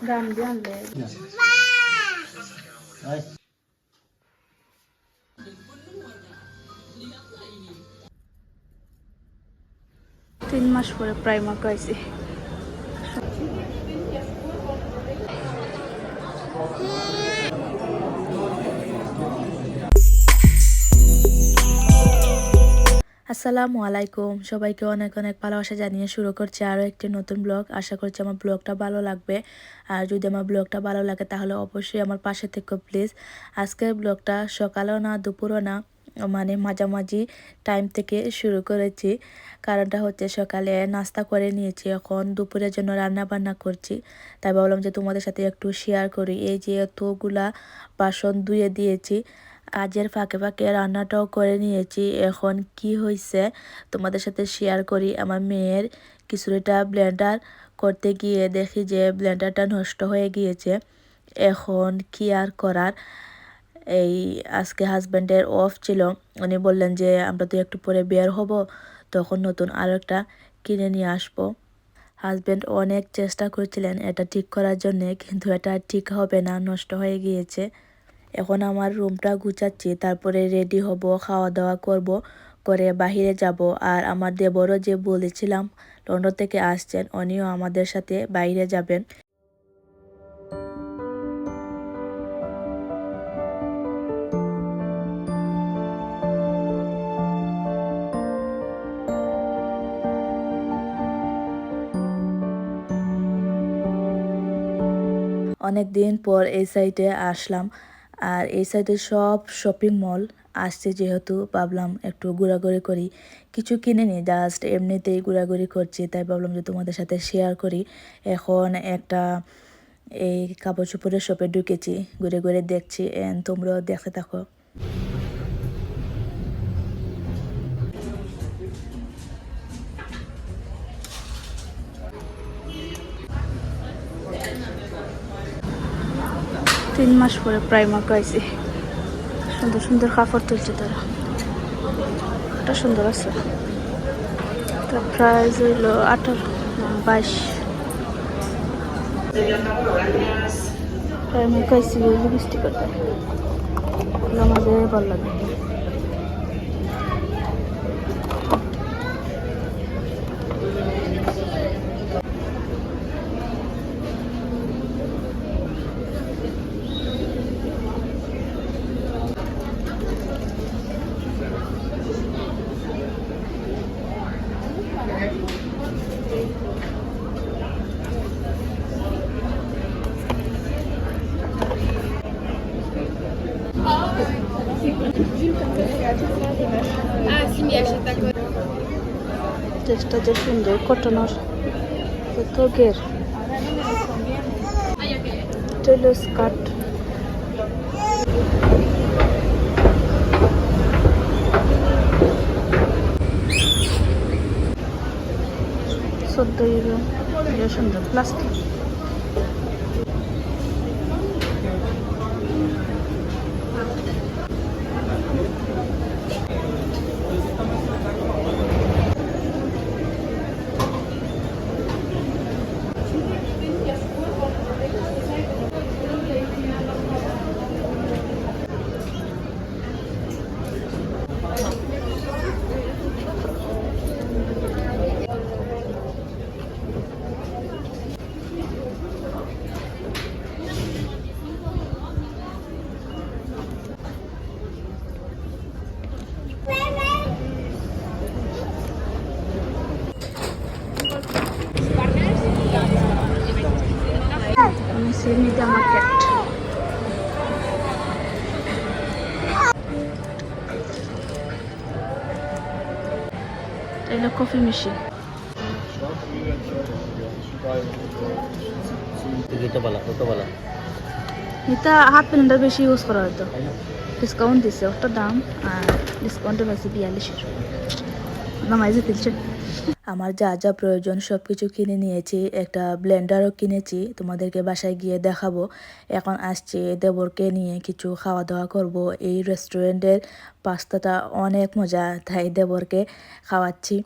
গান আনলে তিন মাস পরে প্রাইমার পাইছি আসসালামু আলাইকুম। সবাইকে অনেক অনেক ভালোবাসা জানিয়ে শুরু করছি আরও একটি নতুন ব্লগ। আশা করছি আমার ব্লগটা ভালো লাগবে। আর যদি আমার ব্লগটা ভালো লাগে তাহলে অবশ্যই আমার পাশে থেকো প্লিজ। আজকের ব্লগটা সকালেও না দুপুরও না মানে মাঝামাঝি টাইম থেকে শুরু করেছি। কারণটা হচ্ছে সকালে নাস্তা করে নিয়েছি। এখন দুপুরের জন্য রান্না বান্না করছি। তাই ভাবলাম যে তোমাদের সাথে একটু শেয়ার করি। এই যে এতগুলা বাসন ধুয়ে দিয়েছি। কাজের ফাঁকে ফাঁকে রান্নাটাও করে নিয়েছি। এখন কি হয়েছে তোমাদের সাথে শেয়ার করি আমার মেয়ের কিছুটা ব্লেন্ডার করতে গিয়ে দেখি যে ব্লেন্ডারটা নষ্ট হয়ে গিয়েছে। এখন কি আর করার এই আজকে হাজব্যান্ডের অফ ছিল। উনি বললেন যে, আমরা তো একটু পরে বের হব, তখন নতুন আরও একটা কিনে নিয়ে আসব। হাজব্যান্ড অনেক চেষ্টা করছিলেন এটা ঠিক করার জন্যে, কিন্তু এটা ঠিক হবে না, নষ্ট হয়ে গিয়েছে। এখন আমার রুমটা গুছাচ্ছি, তারপরে রেডি হব খাওয়া দাওয়া করব, করে বাহিরে যাব। আর আমার দেবরও যে বলেছিলাম, লন্ডন থেকে আসছেন, উনিও আমাদের সাথে বাইরে যাবেন। অনেক দিন পর এই সাইডে আসলাম। আর এই সাইডে সব শপিং মল আসছে যেহেতু ভাবলাম একটু ঘোরাঘুরি করি। কিছু কিনে নিই জাস্ট এমনিতেই ঘোরাঘুরি করছি, তাই ভাবলাম যে তোমাদের সাথে শেয়ার করি। এখন একটা এই কাপড় চোপড়ের শপে ঢুকেছি, ঘুরে ঘুরে দেখছি এন তোমরাও দেখে থাকো। তিন মাস পরে প্রায় প্রাইমার পাইছি সুন্দর সুন্দর কাপড় তুলছে তারা। এটা সুন্দর আছে। তার প্রাইস হইল আঠারো, বাইশ। প্রায় মাকে আইসি পাইছি লিপস্টিক আমাদের ভালো লাগে ড্রেসটা যে সুন্দর কটনের। তোগের চলো স্কার্ট। চোদ্দ ইউরো সুন্দর। প্লাস্টিক। এটা কফি মেশিন এটা হাত প্যান্টটা বেশি ইউজ করা হয়তো ডিসকাউন্ট দিছে, ওটার দাম, আর ডিসকাউন্টে পাইছে বিয়াল্লিশ আমার যা যা প্রয়োজন সব কিছু কিনে নিয়েছি, একটা ব্লেন্ডারও কিনেছি, তোমাদেরকে বাসায় গিয়ে দেখাবো। এখন আসছি দেবরকে নিয়ে কিছু খাওয়া দাওয়া করব। এই রেস্টুরেন্টের পাস্তাটা অনেক মজা, তাই দেবরকে খাওয়াচ্ছি।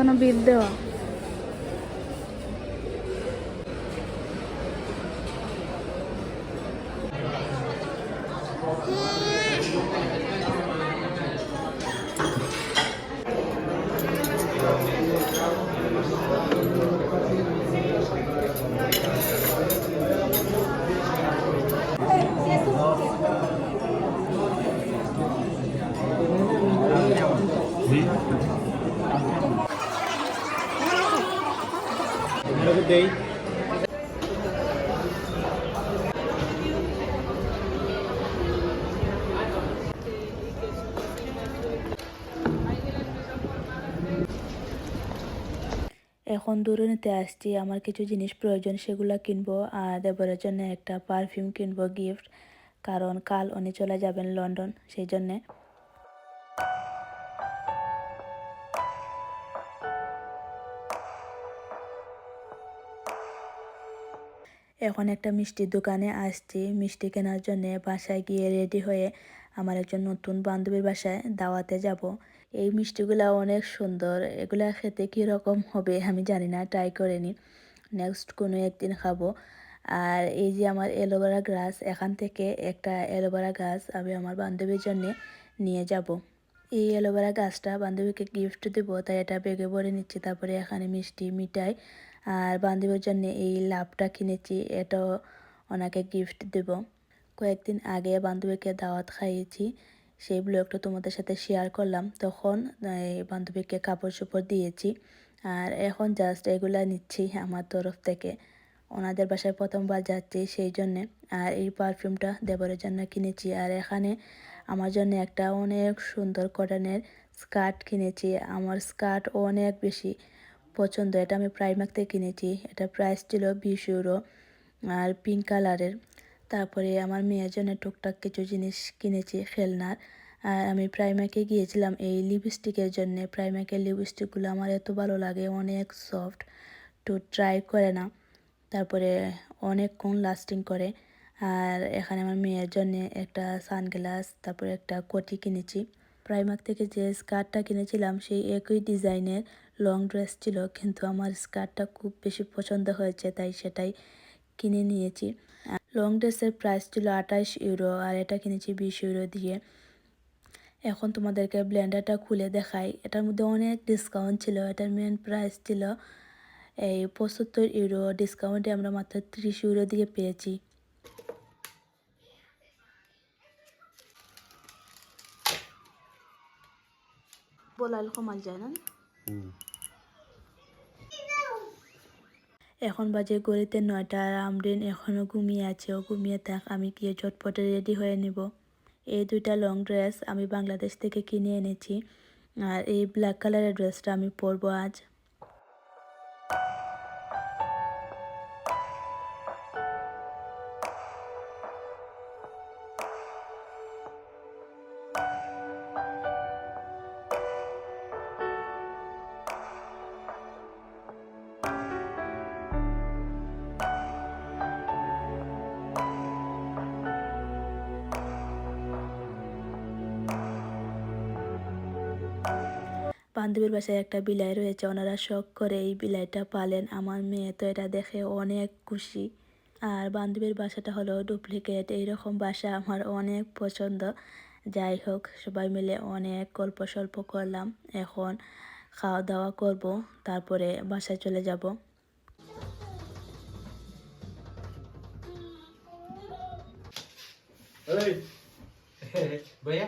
ওখানে বিল দেওয়া দেই। এখন দূরনীতে আসছি, আমার কিছু জিনিস প্রয়োজন, সেগুলো কিনবো। আর দেবরের জন্য একটা পারফিউম কিনবো গিফট কারণ কাল উনি চলে যাবেন লন্ডন, সেই জন্যে। এখন একটা মিষ্টির দোকানে আসছি। মিষ্টি কেনার জন্য বাসায় গিয়ে রেডি হয়ে আমার একজন নতুন বান্ধবীর বাসায় দাওয়াতে যাব। এই মিষ্টিগুলো অনেক সুন্দর। এগুলা খেতে কীরকম হবে আমি জানি না ট্রাই করিনি নেক্সট কোনো একদিন খাব। আর এই যে আমার অ্যালোভেরা গাছ এখান থেকে একটা অ্যালোভেরা গাছ আমি আমার বান্ধবীর জন্য নিয়ে যাব। এই অ্যালোভেরা গাছটা বান্ধবীকে গিফট দেবো, তাই এটা বেগে ভরে নিচ্ছি। তারপরে এখানে মিষ্টি, মিঠাই আর বান্ধবীর জন্য এই লাভটা কিনেছি এটাও ওনাকে গিফট দেব। কয়েকদিন আগে বান্ধবীকে দাওয়াত খাইয়েছি, সেই ব্লগটা তোমাদের সাথে শেয়ার করলাম। তখন, এই বান্ধবীকে কাপড় চোপড় দিয়েছি আর এখন জাস্ট এগুলা নিচ্ছি আমার তরফ থেকে। ওনাদের বাসায় প্রথমবার যাচ্ছি সেই জন্যে আর এই পারফিউমটা দেবরের জন্য কিনেছি। আর এখানে আমার জন্য একটা অনেক সুন্দর কটনের স্কার্ট কিনেছি। আমার স্কার্ট অনেক বেশি। পছন্দ। এটা আমি প্রাইমাক থেকে কিনেছি। এটা প্রাইস ছিল বিশ ইউরো আর পিঙ্ক কালারের তারপরে আমার মেয়ের জন্য টুকটাক কিছু জিনিস কিনেছি খেলনার আর আমি প্রাইমাকে গিয়েছিলাম এই লিপস্টিকের জন্য। প্রাইমাকের লিপস্টিকগুলো আমার এত ভালো লাগে, অনেক সফট তো ট্রাই করে না। তারপরে অনেকক্ষণ লাস্টিং করে। আর এখানে আমার মেয়ের জন্য একটা সানগ্লাস তারপরে একটা কোটি কিনেছি। প্রাইমাক থেকে যে স্কার্টটা কিনেছিলাম, সেই একই ডিজাইনের লং ড্রেস ছিল কিন্তু আমার স্কার্টটা খুব বেশি পছন্দ হয়েছে তাই সেটাই কিনে নিয়েছি। লং ড্রেসের প্রাইস ছিল আঠাশ ইউরো আর এটা কিনেছি বিশ ইউরো দিয়ে। এখন তোমাদেরকে ব্লেন্ডারটা খুলে দেখাই। এটার মধ্যে অনেক ডিসকাউন্ট ছিল এটার মেন প্রাইস ছিল এই পঁচাত্তর ইউরো ডিসকাউন্টে আমরা মাত্র ত্রিশ ইউরো দিয়ে পেয়েছি। বলাল কমাল যায় না? এখন বাজে গড়িতে নয়টা আর আমরিন এখনও ঘুমিয়ে আছে। ও ঘুমিয়ে থাক, আমি গিয়ে ঝটপটে রেডি হয়ে নিব। এই দুইটা লং ড্রেস আমি বাংলাদেশ থেকে কিনে এনেছি, আর এই ব্ল্যাক কালারের ড্রেসটা আমি পরবো আজ। বান্ধবীর বাসায় একটা বিলাই রয়েছে ওনারা শখ করে এই বিলাইটা পালেন। আমার মেয়ে তো এটা দেখে অনেক খুশি। আর বান্ধবীর বাসাটা হলো ডুপ্লিকেট এইরকম বাসা আমার অনেক পছন্দ। যাই হোক সবাই মিলে অনেক গল্প সল্প করলাম। এখন খাওয়া দাওয়া করব তারপরে বাসায় চলে যাব। भैया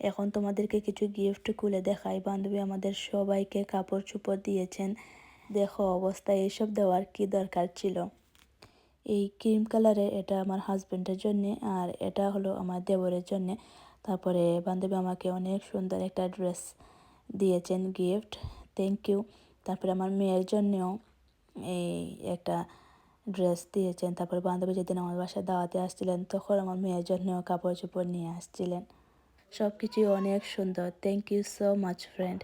এখন তোমাদেরকে কিছু গিফট খুলে দেখাই। বান্ধবী আমাদের সবাইকে কাপড় চোপড় দিয়েছেন। দেখো অবস্থা এইসব দেওয়ার কি দরকার ছিল? এই ক্রিম কালারের এটা আমার হাজব্যান্ডের জন্যে আর এটা হলো আমার দেবরের জন্যে। তারপরে বান্ধবী আমাকে অনেক সুন্দর একটা ড্রেস দিয়েছেন, গিফট। থ্যাংক ইউ তারপরে আমার মেয়ের জন্যেও এই একটা ড্রেস দিয়েছেন। তারপরে বান্ধবী যেদিন আমার বাসায় দাওয়াতে আসছিলেন, তখন আমার মেয়ের জন্যও কাপড় চোপড় নিয়ে আসছিলেন। সব কিছুই অনেক সুন্দর। Thank you so much friend